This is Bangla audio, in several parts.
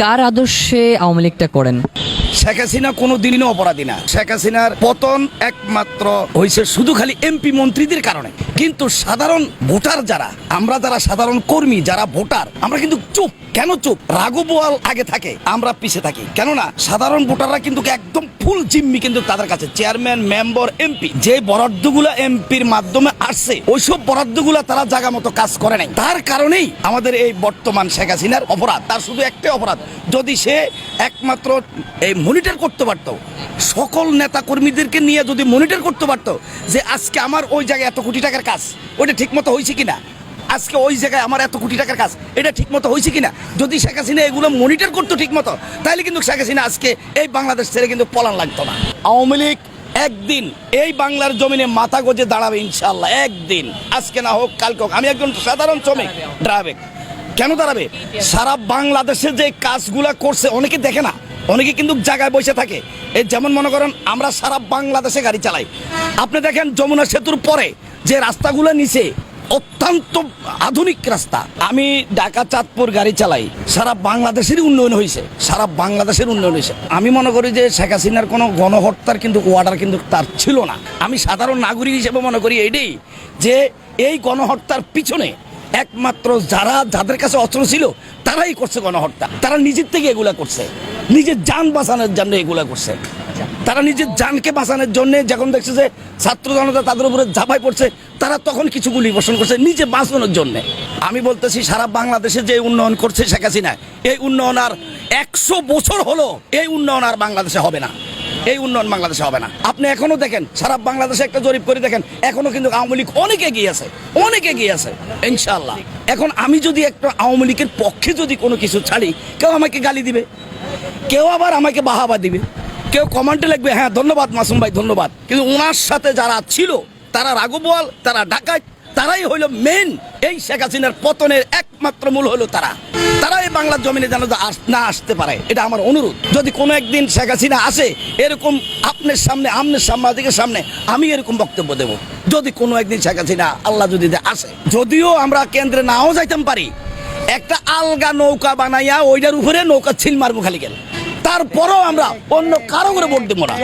কার আদর্শে আওয়ামী লীগটা করেন? শেখ হাসিনা কোনো দিনই অপরাধী না। শেখ হাসিনার পতন একমাত্র হয়েছে শুধু খালি এমপি মন্ত্রীদের কারণে। কিন্তু সাধারণ ভোটার যারা, আমরা যারা সাধারণ কর্মী, যারা ভোটার, আমরা কিন্তু চুপ। কেন চুপ? রাঘবোয়াল আগে থাকে, আমরা পিছে থাকি। কেননা সাধারণ ভোটাররা কিন্তু একদম ফুল জিম্মি কিন্তু তাদের কাছে। Chairman, member, MP. যে বরাদ্দগুলো এমপির মাধ্যমে আসছে, ওইসব বরাদ্দগুলো তারা জায়গা মতো কাজ করে নাই। তার কারণেই আমাদের এই বর্তমান শেখ হাসিনার অপরাধ, তার শুধু একটাই অপরাধ, যদি সে একমাত্র এই মনিটর করতে পারত, সকল নেতা কর্মীদেরকে নিয়ে যদি মনিটর করতে পারত, যে আজকে আমার ওই জায়গায় এত কোটি টাকার কাজ? ওইটা ঠিক মতো হয়েছে কিনা? আজকে ওই জায়গায় আমার এত কোটি টাকার কাজ, এটা ঠিক মতো হয়েছে কিনা? যদি শেখ হাসিনা এগুলো মনিটর করতো ঠিক মতো তাহলে কিন্তু শেখ হাসিনা আজকে এই বাংলাদেশ ছেড়ে কিন্তু পলান লাগতো না। আওয়ামী লীগ একদিন এই বাংলার জমিনে মাথা গজে দাঁড়াবে ইনশাল্লাহ একদিন। আজকে না হোক, কালকে হোক, আমি একজন সাধারণ শ্রমিক ড্রাইভিং কেন দাঁড়াবে? সারা বাংলাদেশে যে কাজগুলা করছে, অনেকে দেখে না, অনেকে কিন্তু জায়গায় বসে থাকে। এই যেমন মনে করেন, আমরা সারা বাংলাদেশে গাড়ি চালাই। আপনি দেখেন, যমুনা সেতুর পরে যে রাস্তাগুলো নিচে অত্যন্ত আধুনিক রাস্তা। আমি ঢাকা চাঁদপুর গাড়ি চালাই। সারা বাংলাদেশেরই উন্নয়ন হয়েছে। সারা বাংলাদেশের উন্নয়ন হয়েছে। আমি মনে করি যে শেখ হাসিনার কোনো গণহত্যার কিন্তু ওয়ার্ডার কিন্তু তার ছিল না। আমি সাধারণ নাগরিক হিসেবে মনে করি এটাই যে এই গণহত্যার পিছনে একমাত্র যারা, যাদের কাছে অস্ত্র ছিল, তারাই করছে গণহত্যা। তারা নিজের থেকে এগুলা করছে। নিজের যান বাঁচানোর জন্য এগুলা করছে। তারা নিজের জানকে বাঁচানোর জন্য যখন দেখছে যে ছাত্র জনতা তাদের উপরে ঝাঁপাই পড়ছে, তারা তখন কিছু গুলি বর্ষণ করছে নিজে বাঁচানোর জন্য। আমি বলতেছি, সারা বাংলাদেশে যে উন্নয়ন করছে শেখ হাসিনা, এই উন্নয়ন আর একশো বছর হলো এই উন্নয়ন আর বাংলাদেশে হবে না। এই উন্নয়ন বাংলাদেশে হবে না। আপনি এখনও দেখেন, সারা বাংলাদেশে একটা জরিপ করে দেখেন, এখনও কিন্তু আওয়ামী লীগ অনেক এগিয়ে আছে, অনেক এগিয়ে আছে ইনশাল্লাহ এখন আমি যদি একটা আওয়ামী লীগের পক্ষে যদি কোনো কিছু ছাড়ি, কেউ আমাকে গালি দিবে, কেউ আবার আমাকে বাহাবা দিবে। কেউ কমেন্টে লিখবে হ্যাঁ ধন্যবাদ মাসুম ভাই, ধন্যবাদ। কিন্তু ওনার সাথে যারা ছিল, তারা রাঘবওয়াল তারা ডাকাত, তারাই হইল মেন এই শেখ হাসিনার পতনের একমাত্র মূল হলো তারা। তারা এই বাংলার জমিনে যেন না আসতে পারে, এটা আমার অনুরোধ। যদি কোনো একদিন শেখ হাসিনা আসে, এরকম আপনার সামনে আমনের সাংবাদিকের সামনে, আমি এরকম বক্তব্য দেব। যদি কোনো একদিন শেখ হাসিনা, আল্লাহ যদি আসে। যদিও আমরা কেন্দ্রে নাও যাইতাম পারি, একটা আলগা নৌকা বানাইয়া ওইটার উপরে নৌকা ছিল মারবো খালি গেল তারপরেও আমরা অন্য কারও করে ভোট দেবো না।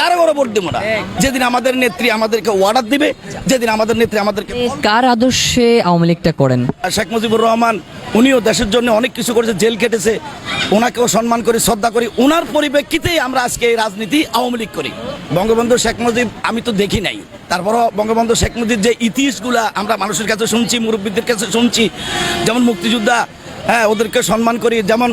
কারও করে ভোট দেবো না। যেদিন আমাদের নেত্রী আমাদেরকে অর্ডার দিবে যেদিন আমাদের নেত্রী আমাদেরকে কার আদর্শে আওয়ামী লীগটা করেন? শেখ মুজিবুর রহমান উনিও দেশের জন্য অনেক কিছু করেছে জেল কেটেছে ওনাকেও সম্মান করি শ্রদ্ধা করি। ওনার পরিপ্রেক্ষিতেই আমরা আজকে এই রাজনীতি আওয়ামী লীগ করি। বঙ্গবন্ধু শেখ মুজিব আমি তো দেখি নাই। তারপরও বঙ্গবন্ধু শেখ মুজিব যে ইতিহাসগুলা আমরা মানুষের কাছে শুনছি মুরব্বীদের কাছে শুনছি যেমন মুক্তিযোদ্ধা হ্যাঁ ওদেরকে সম্মান করি যেমন